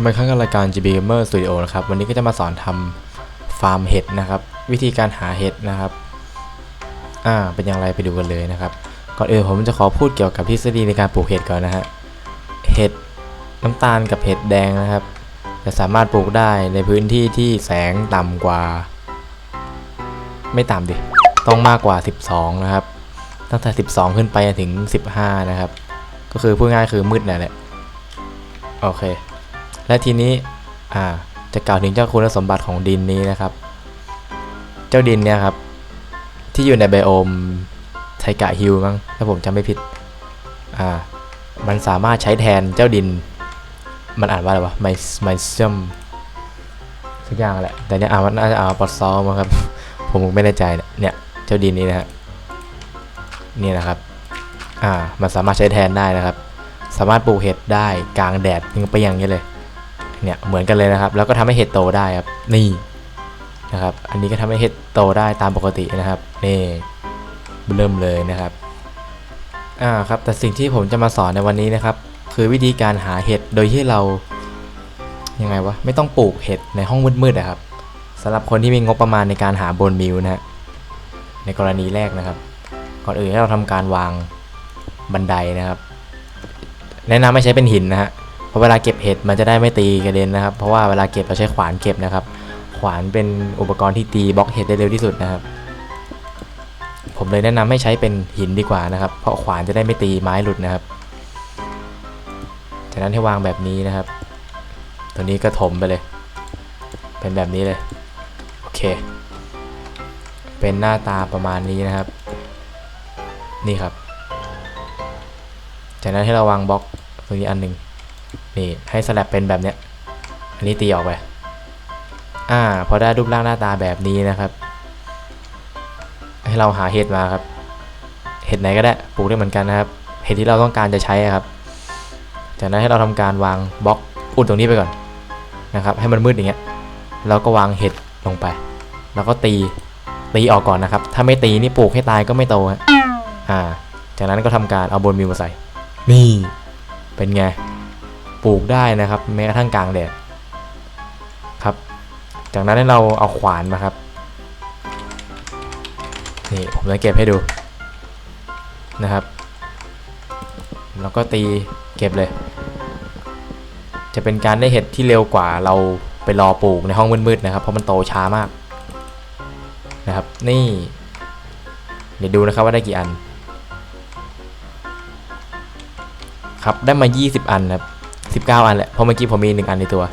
มาอีกครั้งกับรายการ GB Gamer Studio นะครับ วันนี้ก็จะมาสอนทำฟาร์มเห็ดนะครับ วิธีการหาเห็ดนะครับ อ่า เป็นอย่างไรไปดูกันเลยนะครับ ก่อนอื่นผมจะขอพูดเกี่ยวกับทฤษฎีในการปลูกเห็ดก่อนนะฮะ เห็ดน้ำตาลกับเห็ดแดงนะครับ จะสามารถปลูกได้ในพื้นที่ที่แสงต่ำกว่า ไม่ต่ำดิ ต้องมากกว่า 12 นะครับ ตั้งแต่ 12 ขึ้นไปถึง 15 นะครับ ก็คือพูดง่ายคือมืดนั่นแหละ โอเค และทีนี้จะกล่าวถึงเจ้าคุณสมบัติของดินนี้นะครับ เจ้าดินเนี่ยครับ ที่อยู่ในไบโอมไทกะฮิลมั้งถ้าผมจำไม่ผิดอ่ามันสามารถใช้แทนเจ้าดิน มันอ่านว่าอะไรวะไมไมซัมสักอย่างแหละแต่เนี่ยอ่านว่าน่าจะอ่านปอดซอมั้งครับ ผมไม่แน่ใจเนี่ยเนี่ยเจ้าดินนี้นะฮะนี่นะครับอ่ามันสามารถใช้แทนได้นะครับ สามารถปลูกเห็ดได้กลางแดดยังไปอย่างนี้เลย เนี่ยเหมือนกันเลยนะครับ แล้วก็ทำให้เห็ดโตได้ครับนี่นะครับ อันนี้ก็ทำให้เห็ดโตได้ตามปกตินะครับนี่เริ่มเลยนะครับอ่าครับแต่สิ่งที่ผมจะมาสอนในวันนี้นะครับ คือวิธีการหาเห็ดโดยที่เรายังไงวะไม่ต้องปลูกเห็ดในห้องมืดๆนะครับสำหรับคนที่มีงบประมาณในการหาบนมิวนะฮะในกรณีแรกนะครับ ก่อนอื่นให้เราทำการวางบันไดนะครับ แนะนำไม่ใช้เป็นหินนะฮะ พราะเวลาเก็บเห็ดมันจะได้ไม่ตีกระเด็นนะครับ เพราะว่าเวลาเก็บเราใช้ขวานเก็บนะครับ ขวานเป็นอุปกรณ์ที่ตีบล็อกเห็ดได้เร็วที่สุดนะครับ ผมเลยแนะนำให้ใช้เป็นหินดีกว่านะครับ เพราะขวานจะได้ไม่ตีไม้หลุดนะครับ จากนั้นให้วางแบบนี้นะครับ ตัวนี้ก็ถมไปเลย เป็นแบบนี้เลย โอเค เป็นหน้าตาประมาณนี้นะครับ นี่ครับ จากนั้นให้เราวางบล็อกตรงนี้อันหนึ่ง นี่ให้สลับเป็นแบบเนี้ย อันนี้ตีออกไป อ่า พอได้รูปร่างหน้าตาแบบนี้นะครับ ให้เราหาเห็ดมาครับ เห็ดไหนก็ได้ปลูกได้เหมือนกันนะครับ เห็ดที่เราต้องการจะใช้ครับ จากนั้นให้เราทำการวางบล็อกอุดตรงนี้ไปก่อนนะครับ ให้มันมืดอย่างเงี้ย เราก็วางเห็ดลงไป แล้วก็ตีตีออกก่อนนะครับ ถ้าไม่ตีนี่ปลูกให้ตายก็ไม่โตฮะอ่า จากนั้นก็ทำการเอาบนมิวมาใส่ นี่ เป็นไง ปลูกได้นะครับ แม้กระทั่งกลางแดดครับ จากนั้นเราเอาขวานมาครับนี่ผมจะเก็บให้ดูนะครับแล้วก็ตีเก็บเลย จะเป็นการได้เห็ดที่เร็วกว่าเราไปรอปลูกในห้องมืดๆนะครับ เพราะมันโตช้ามากนะครับ นี่เดี๋ยวดูนะครับว่าได้กี่อัน ครับได้มา 20 อันครับ 19 อันแหละ เพราะเมื่อกี้ผมมี 1 อันในตัว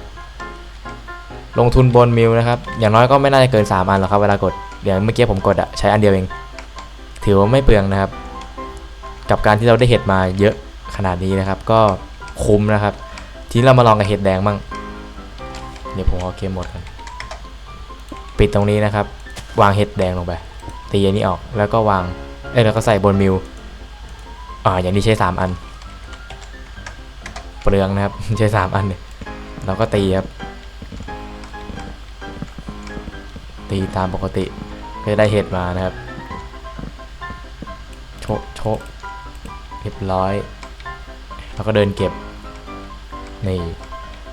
ลงทุนบนมิลนะครับ อย่างน้อยก็ไม่น่าจะเกิน 3 อันหรอกครับเวลากดอย่างเมื่อกี้ผมกดอะใช้อันเดียวเอง ถือว่าไม่เปลืองนะครับ กับการที่เราได้เห็ดมาเยอะขนาดนี้นะครับ ก็คุ้มนะครับ ทีนี้เรามาลองกับเห็ดแดงบ้าง เดี๋ยวผมเอาเกมหมดกันปิดตรงนี้นะครับ วางเห็ดแดงลงไป ตีอันนี้ออก แล้วก็วาง เอ้ยแล้วก็ใส่บนมิวอ่า อย่างนี้ใช้ 3 อัน เปลืองนะครับ ใช้3อันเนี่ยเราก็ตีครับ ตีตามปกติก็จะได้เห็ดมานะครับ โชะโชะเรียบร้อยแล้วก็เดินเก็บ นี่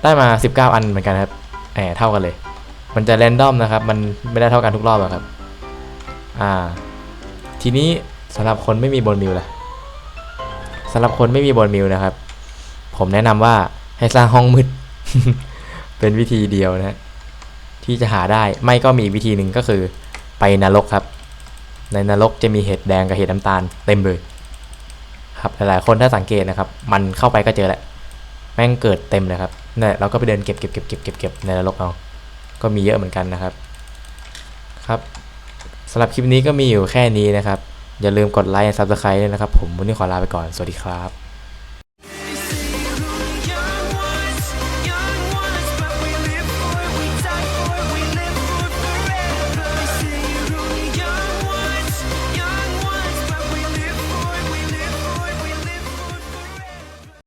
ได้มา 19 อันเหมือนกันครับแหมเท่ากันเลย มันจะแรนดอมนะครับ มันไม่ได้เท่ากันทุกรอบอะครับ อ่า ทีนี้สำหรับคนไม่มีบนมิวล่ะสำหรับคนไม่มีบนมิวนะครับ ผมแนะนำว่าให้สร้างห้องมืด เป็นวิธีเดียวนะฮะที่จะหาได้ไม่ก็มีวิธีหนึ่งก็คือไปนรกครับ ในนรกจะมีเห็ดแดงกับเห็ดน้ำตาลเต็มเลยครับหลายๆคนถ้าสังเกตนะครับ มันเข้าไปก็เจอแหละ แม่งเกิดเต็มเลยครับเนี่ยเราก็ไปเดินเก็บเก็บเก็บเก็บเก็บเก็บในนรกเอา ก็มีเยอะเหมือนกันนะครับ ครับสำหรับคลิปนี้ก็มีอยู่แค่นี้นะครับ อย่าลืมกดไลค์และซับสไครต์ด้วยนะครับ ผมวันนี้ขอลาไปก่อน สวัสดีครับ